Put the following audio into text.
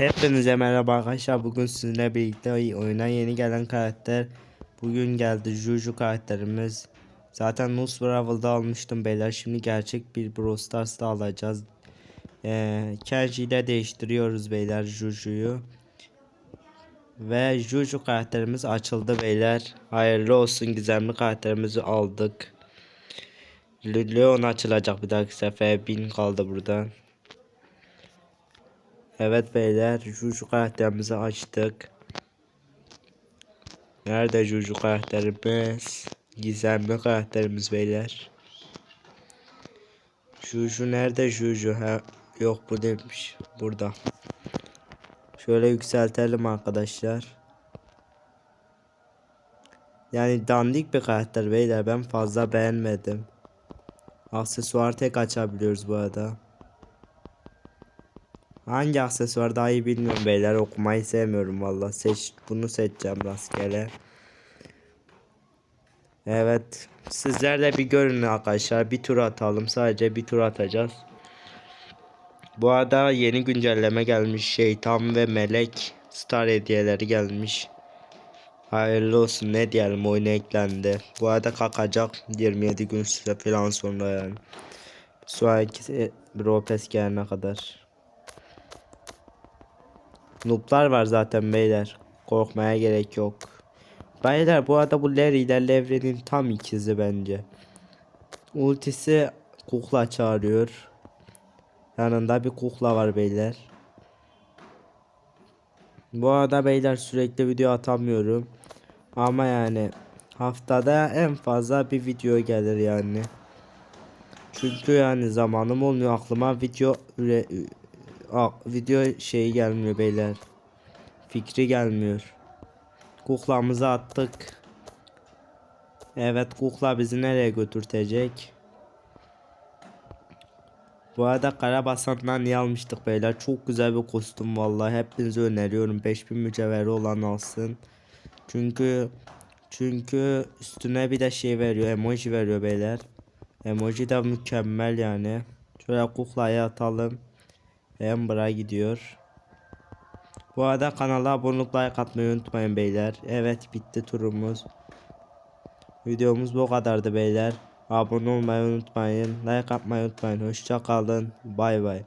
Hepinize merhaba arkadaşlar. Bugün sizinle birlikte oyuna yeni gelen karakter. Bugün geldi Juju karakterimiz. Zaten Nus Bravel'da almıştım beyler. Şimdi gerçek bir Brawl Stars'ta alacağız. Ee, Kenji ile değiştiriyoruz beyler Juju'yu. Ve Juju karakterimiz açıldı beyler. Hayırlı olsun gizemli karakterimizi aldık. Leon açılacak bir dahaki sefer. Bin kaldı buradan. Evet beyler Juju karakterimizi açtık. Nerede Juju karakterimiz? Gizemli karakterimiz beyler. Juju nerede Juju? Ha, yok bu demiş. Burada. Şöyle yükseltelim arkadaşlar. Yani dandik bir karakter beyler ben fazla beğenmedim. Aksesuar tek açabiliyoruz bu arada. Hangi aksesuar daha iyi bilmiyorum beyler okumayı sevmiyorum valla seç bunu seçeceğim rastgele. Evet sizler de bir görün arkadaşlar bir tur atalım sadece bir tur atacağız. Bu arada yeni güncelleme gelmiş şeytan ve melek star hediyeleri gelmiş. Hayırlı olsun ne diyelim oyuna eklendi. Bu arada kalkacak 27 gün süre falan sonra yani. Sonraki Ropes gelene kadar. Noob'lar var zaten beyler. Korkmaya gerek yok. Beyler bu arada bu Larry ile Levre'nin tam ikizi bence. Ultisi kukla çağırıyor. Yanında bir kukla var beyler. Bu arada beyler sürekli video atamıyorum. Ama yani haftada en fazla bir video gelir yani. Çünkü yani zamanım olmuyor aklıma video üre, Aa, video şeyi gelmiyor beyler. Fikri gelmiyor. Kuklamızı attık. Evet kukla bizi nereye götürtecek? Bu arada Karabasan'dan niye almıştık beyler? Çok güzel bir kostüm vallahi. Hepinize öneriyorum. 5000 mücevheri olan alsın. Çünkü çünkü üstüne bir de şey veriyor. Emoji veriyor beyler. Emoji de mükemmel yani. Şöyle kuklayı atalım. Ember'a gidiyor. Bu arada kanala abone olup like atmayı unutmayın beyler. Evet bitti turumuz. Videomuz bu kadardı beyler. Abone olmayı unutmayın. Like atmayı unutmayın. Hoşça kalın. Bay bay.